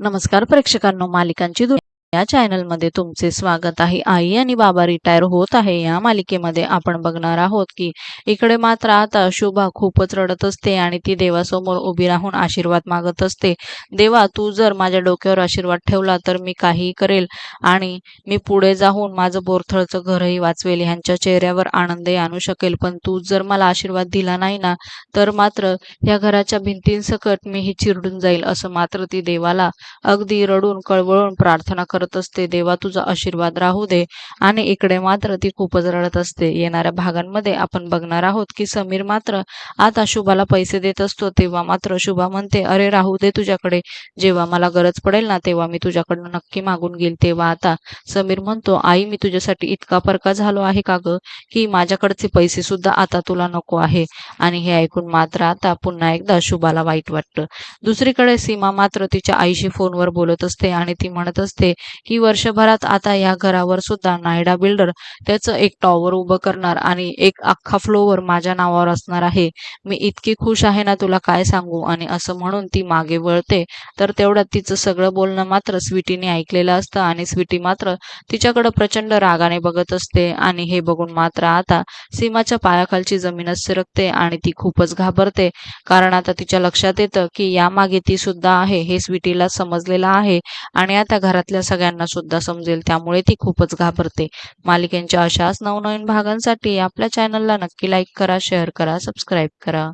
नमस्कार प्रेक्षकांनो मालिकांची दु या चॅनलमध्ये तुमचे स्वागत आहे. आई आणि बाबा रिटायर होत आहे. या मालिकेमध्ये आपण बघणार आहोत की इकडे मात्र आता शुभा खूपच रडत असते आणि ती देवासमोर उभी राहून आशीर्वाद मागत असते. देवा तू जर माझ्या डोक्यावर आशीर्वाद ठेवला तर मी काहीही करेल आणि मी पुढे जाऊन माझं बोरथळचं घरही वाचवेल. ह्यांच्या चेहऱ्यावर आनंदही आणू शकेल. पण तू जर मला आशीर्वाद दिला नाही ना तर मात्र या घराच्या भिंतींसकट मी ही चिरडून जाईल असं मात्र ती देवाला अगदी रडून कळवळून प्रार्थना करत असते देवा तुझा आशीर्वाद राहू दे. आणि इकडे मात्र ती खूपच रडत असते. येणाऱ्या भागांमध्ये आपण बघणार आहोत की समीर मात्र आता शुभाला पैसे देत असतो तेव्हा मात्र शुभा म्हणते अरे राहू दे तुझ्याकडे. जेव्हा मला गरज पडेल ना तेव्हा मी तुझ्याकडनं नक्की मागून घेईल. तेव्हा आता समीर म्हणतो आई मी तुझ्यासाठी इतका परका झालो आहे का ग? की माझ्याकडचे पैसे सुद्धा आता तुला नको आहे. आणि हे ऐकून मात्र आता पुन्हा एकदा शुभाला वाईट वाटतं. दुसरीकडे सीमा मात्र तिच्या आईशी फोनवर बोलत असते आणि ती म्हणत असते की वर्षभरात आता या घरावर सुद्धा नायडा बिल्डर त्याचं एक टॉवर उभं करणार आणि एक अख्खा फ्लोवर माझ्या नावावर असणार आहे. मी इतकी खुश आहे ना तुला काय सांगू? आणि असं म्हणून ती मागे वळते. तर तेवढ्यात तिचं सगळं बोलणं मात्र स्वीटीने ऐकलेलं असतं आणि स्वीटी मात्र तिच्याकडे प्रचंड रागाने बघत असते. आणि हे बघून मात्र आता सीमाच्या पायाखालची जमीनच सरकते आणि ती खूपच घाबरते. कारण आता तिच्या लक्षात येतं की यामागे ती सुद्धा आहे हे स्वीटीला समजलेलं आहे. आणि आता घरातल्या सगळ्या सगळ्यांना सुद्धा समजेल. त्यामुळे ती खूपच घाबरते. मालिकेंच्या अशाच नवनवीन भागांसाठी आपल्या चॅनलला नक्की लाईक करा शेअर करा सबस्क्राईब करा.